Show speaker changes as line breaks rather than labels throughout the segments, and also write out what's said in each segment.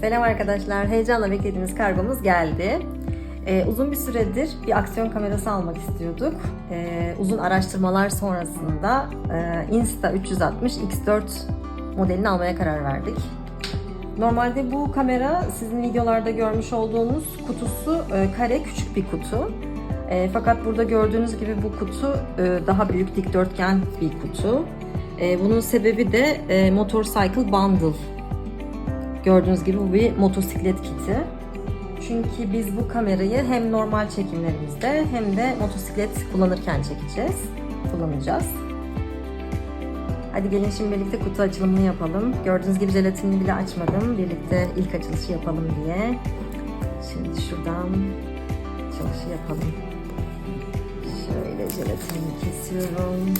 Selam arkadaşlar. Heyecanla beklediğimiz kargomuz geldi. Ee, uzun bir süredir bir aksiyon kamerası almak istiyorduk. Ee, uzun araştırmalar sonrasında e, Insta 360 X4 modelini almaya karar verdik. Normalde bu kamera sizin videolarda görmüş olduğunuz kutusu e, kare küçük bir kutu. E, fakat burada gördüğünüz gibi bu kutu e, daha büyük dikdörtgen bir kutu. E, bunun sebebi de e, Motorcycle Bundle Gördüğünüz gibi bu bir motosiklet kiti. Çünkü biz bu kamerayı hem normal çekimlerimizde hem de motosiklet kullanırken çekeceğiz, kullanacağız. Hadi gelin şimdi birlikte kutu açılımını yapalım. Gördüğünüz gibi jelatinini bile açmadım. Birlikte ilk açılışı yapalım diye. Şimdi şuradan açılışı yapalım. Şöyle jelatinini kesiyorum.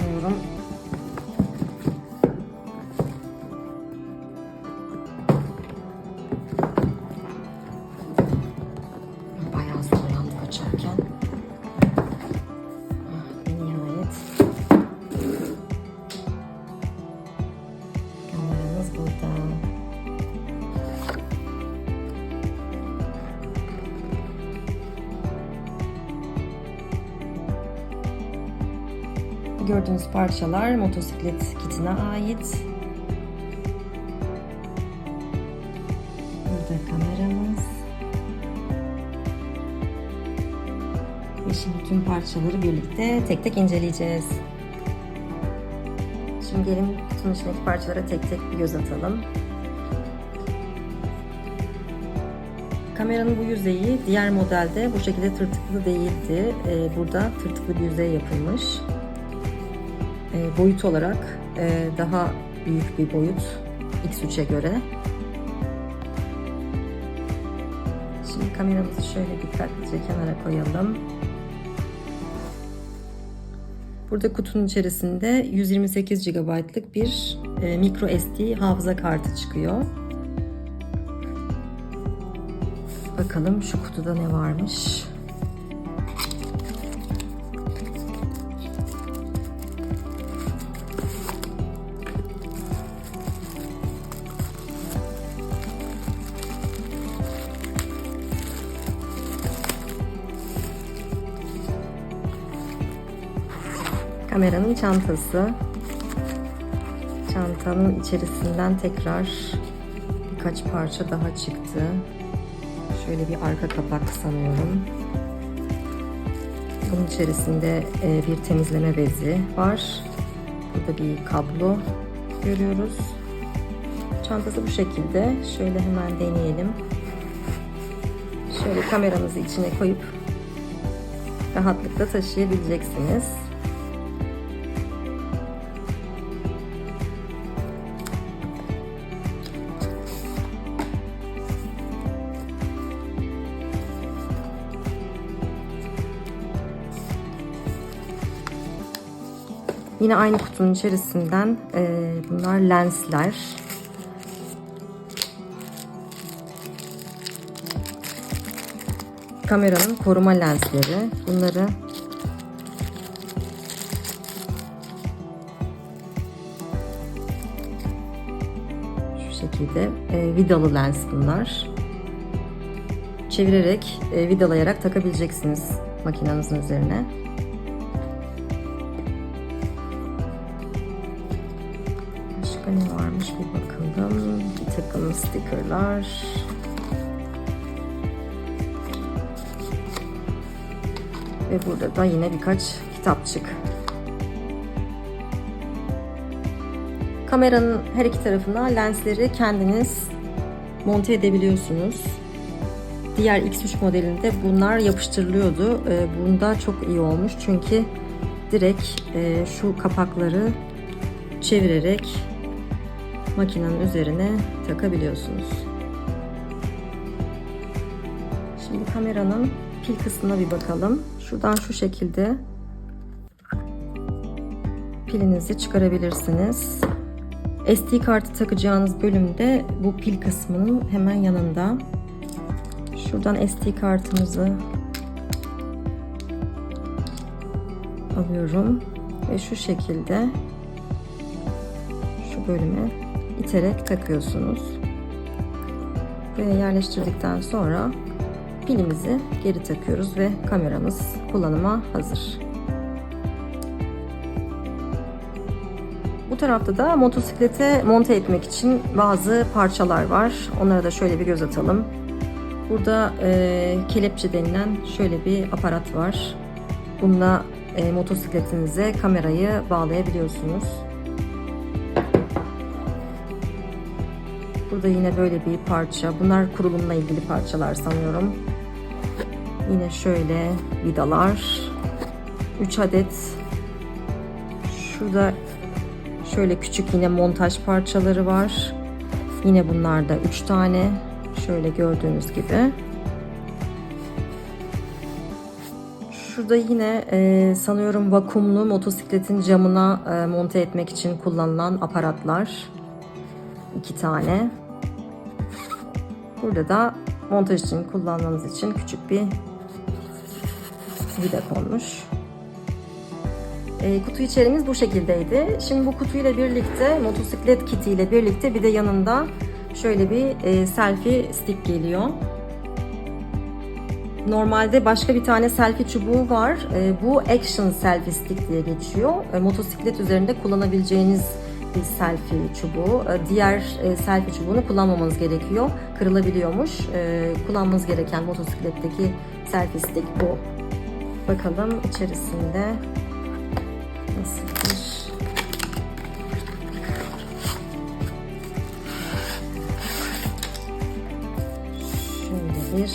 Sanıyorum. Gördüğünüz parçalar motosiklet kitine ait. Burada kameramız. Ve şimdi tüm parçaları birlikte tek tek inceleyeceğiz. Şimdi gelin kutunun içindeki parçalara tek tek bir göz atalım. Kameranın bu yüzeyi diğer modelde bu şekilde tırtıklı değildi. Ee, burada tırtıklı bir yüzey yapılmış. Ee, boyut olarak e, daha büyük bir boyut X3'e göre. Şimdi kameramızı şöyle dikkatlice kenara koyalım. Burada kutunun içerisinde 128 GB'lık bir e, micro SD hafıza kartı çıkıyor. Bakalım şu kutuda ne varmış. Kameranın çantası. Çantanın içerisinden tekrar birkaç parça daha çıktı. Şöyle bir arka kapak sanıyorum. Bunun içerisinde e, bir temizleme bezi var. Burada bir kablo görüyoruz. Çantası bu şekilde. Şöyle hemen deneyelim. Şöyle kameranızı içine koyup rahatlıkla taşıyabileceksiniz. Yine aynı kutunun içerisinden e, bunlar lensler. Kameranın koruma lensleri. Bunları şu şekilde e, vidalı lens bunlar. Çevirerek, e, vidalayarak takabileceksiniz makinenizin üzerine. Başka ne varmış bir bakalım. Bir takım stickerlar. Ve burada da yine birkaç kitapçık. Kameranın her iki tarafına lensleri kendiniz monte edebiliyorsunuz. Diğer X3 modelinde bunlar yapıştırılıyordu. Ee, Bunda çok iyi olmuş çünkü direkt e, şu kapakları çevirerek makinenin üzerine takabiliyorsunuz. Şimdi kameranın pil kısmına bir bakalım. Şuradan şu şekilde pilinizi çıkarabilirsiniz. SD kartı takacağınız bölümde bu pil kısmının hemen yanında. Şuradan SD kartımızı alıyorum ve şu şekilde şu bölüme iterek takıyorsunuz. Ve yerleştirdikten sonra pilimizi geri takıyoruz ve kameramız kullanıma hazır. Bu tarafta da motosiklete monte etmek için bazı parçalar var. Onlara da şöyle bir göz atalım. Burada e, kelepçe denilen şöyle bir aparat var. Bununla e, motosikletinize kamerayı bağlayabiliyorsunuz. Burada yine böyle bir parça. Bunlar kurulumla ilgili parçalar sanıyorum. Yine şöyle vidalar. 3 adet. Şurada şöyle küçük yine montaj parçaları var. Yine bunlarda 3 tane. Şöyle gördüğünüz gibi. Şurada yine e, sanıyorum vakumlu motosikletin camına e, monte etmek için kullanılan aparatlar. iki tane. Burada da montaj için kullanmanız için küçük bir vida konmuş. E, kutu içeriğimiz bu şekildeydi. Şimdi bu kutuyla birlikte motosiklet kiti ile birlikte bir de yanında şöyle bir e, selfie stick geliyor. Normalde başka bir tane selfie çubuğu var. E, bu Action Selfie Stick diye geçiyor. E, motosiklet üzerinde kullanabileceğiniz bir selfie çubuğu. E, diğer e, selfie çubuğunu kullanmamanız gerekiyor. Kırılabiliyormuş. E, kullanmanız gereken motosikletteki selfie stick bu. Bakalım içerisinde nasıldır? Şöyle bir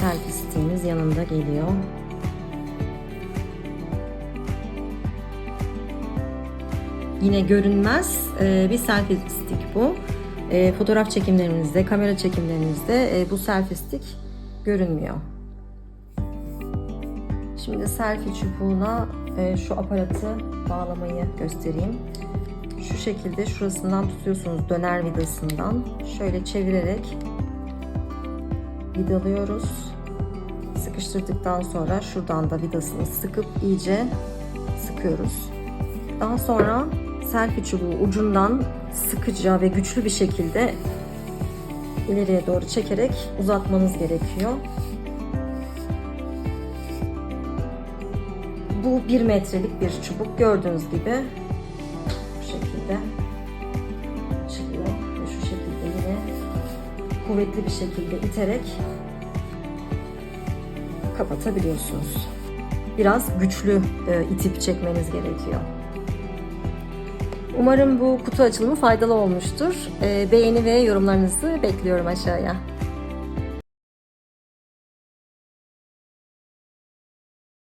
selfie stick'imiz yanında geliyor. Yine görünmez e, bir selfie stick bu. E, fotoğraf çekimlerimizde, kamera çekimlerimizde e, bu selfie stick görünmüyor. Şimdi selfie çubuğuna şu aparatı bağlamayı göstereyim. Şu şekilde şurasından tutuyorsunuz döner vidasından. Şöyle çevirerek vidalıyoruz. Sıkıştırdıktan sonra şuradan da vidasını sıkıp iyice sıkıyoruz. Daha sonra selfie çubuğu ucundan sıkıca ve güçlü bir şekilde ileriye doğru çekerek uzatmanız gerekiyor. Bu bir metrelik bir çubuk gördüğünüz gibi bu şekilde çıkıyor ve şu şekilde yine kuvvetli bir şekilde iterek kapatabiliyorsunuz. Biraz güçlü e, itip çekmeniz gerekiyor. Umarım bu kutu açılımı faydalı olmuştur. E, beğeni ve yorumlarınızı bekliyorum aşağıya.